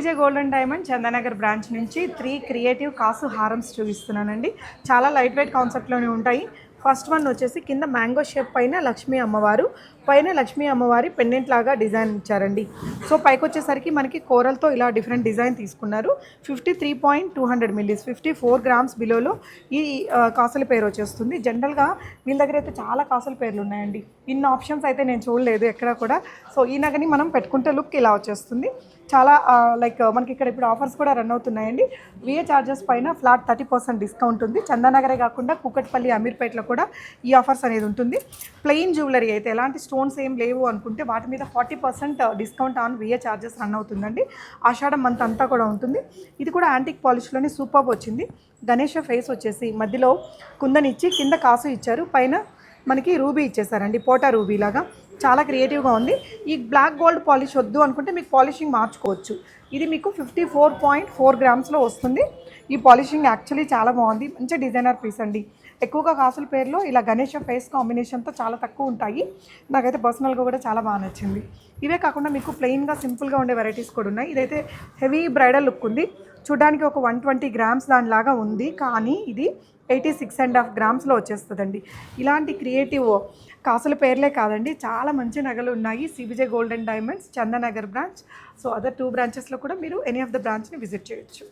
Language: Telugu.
Vijay golden diamond Chandanagar branch నుంచి త్రీ క్రియేటివ్ కాసు హారమ్స్ చూపిస్తున్నానండి. చాలా లైట్ వెయిట్ కాన్సెప్ట్లోనే ఉంటాయి. ఫస్ట్ వన్ వచ్చేసి కింద మ్యాంగో షేప్ పైన లక్ష్మీ అమ్మవారు. పైన లక్ష్మీ అమ్మవారి పెండెంట్ లాగా డిజైన్ ఇచ్చారండి. సో పైకి వచ్చేసరికి మనకి కోరల్తో ఇలా డిఫరెంట్ డిజైన్ తీసుకున్నారు. Fifty three point two hundred millis fifty four grams బిలోలో ఈ కాసుల పేరు వచ్చేస్తుంది. జనరల్గా వీళ్ళ దగ్గర అయితే చాలా కాసుల పేర్లు ఉన్నాయండి. ఇన్ని ఆప్షన్స్ అయితే నేను చూడలేదు ఎక్కడ కూడా. సో ఈ నగని మనం పెట్టుకుంటే లుక్ ఇలా వచ్చేస్తుంది. చాలా లైక్ మనకి ఇక్కడ ఇప్పుడు ఆఫర్స్ కూడా రన్ అవుతున్నాయండి. విఏ చార్జెస్ పైన ఫ్లాట్ థర్టీ పర్సెంట్ డిస్కౌంట్ ఉంది. చందానగరే కాకుండా కూకట్పల్లి అమీర్పేటలో కూడా ఈ ఆఫర్స్ అనేది ఉంటుంది. ప్లెయిన్ జ్యువెలరీ అయితే ఎలాంటి స్టోన్స్ ఏం లేవు అనుకుంటే వాటి మీద forty percent discount on VA charges run అవుతుందండి. ఆషాఢం మంత్ అంతా కూడా ఉంటుంది. ఇది కూడా యాంటిక్ పాలిష్లోనే సూపర్ వచ్చింది. గణేష ఫేస్ వచ్చేసి మధ్యలో కుందనిచ్చి కింద కాసు ఇచ్చారు. పైన మనకి రూబీ ఇచ్చేసారండి పోటా రూబీ లాగా. చాలా క్రియేటివ్గా ఉంది. ఈ బ్లాక్ గోల్డ్ పాలిష్ వద్దు అనుకుంటే మీకు పాలిషింగ్ మార్చుకోవచ్చు. ఇది మీకు ఫిఫ్టీ ఫోర్ పాయింట్ ఫోర్ గ్రామ్స్లో వస్తుంది. ఈ పాలిషింగ్ యాక్చువల్లీ చాలా బాగుంది. మంచి డిజైనర్ పీస్ అండి. ఎక్కువగా కాసుల పేరులో ఇలా గణేష ఫేస్ కాంబినేషన్తో చాలా తక్కువ ఉంటాయి. నాకైతే పర్సనల్గా కూడా చాలా బాగా నచ్చింది. ఇవే కాకుండా మీకు ప్లెయిన్గా సింపుల్గా ఉండే వెరైటీస్ కూడా ఉన్నాయి. ఇదైతే హెవీ బ్రైడల్ లుక్ ఉంది. చూడడానికి ఒక వన్ ట్వంటీ గ్రామ్స్ దానిలాగా ఉంది కానీ ఇది ఎయిటీ సిక్స్ అండ్ హాఫ్ గ్రామ్స్లో వచ్చేస్తుందండి. ఇలాంటి క్రియేటివ్ కాసుల పేర్లే కాదండి చాలా మంచి నగలు ఉన్నాయి. CBJ golden diamonds Chandanagar branch so other two బ్రాంచెస్లో కూడా మీరు ఎనీ ఆఫ్ ద బ్రాంచ్ని విజిట్ చేయొచ్చు.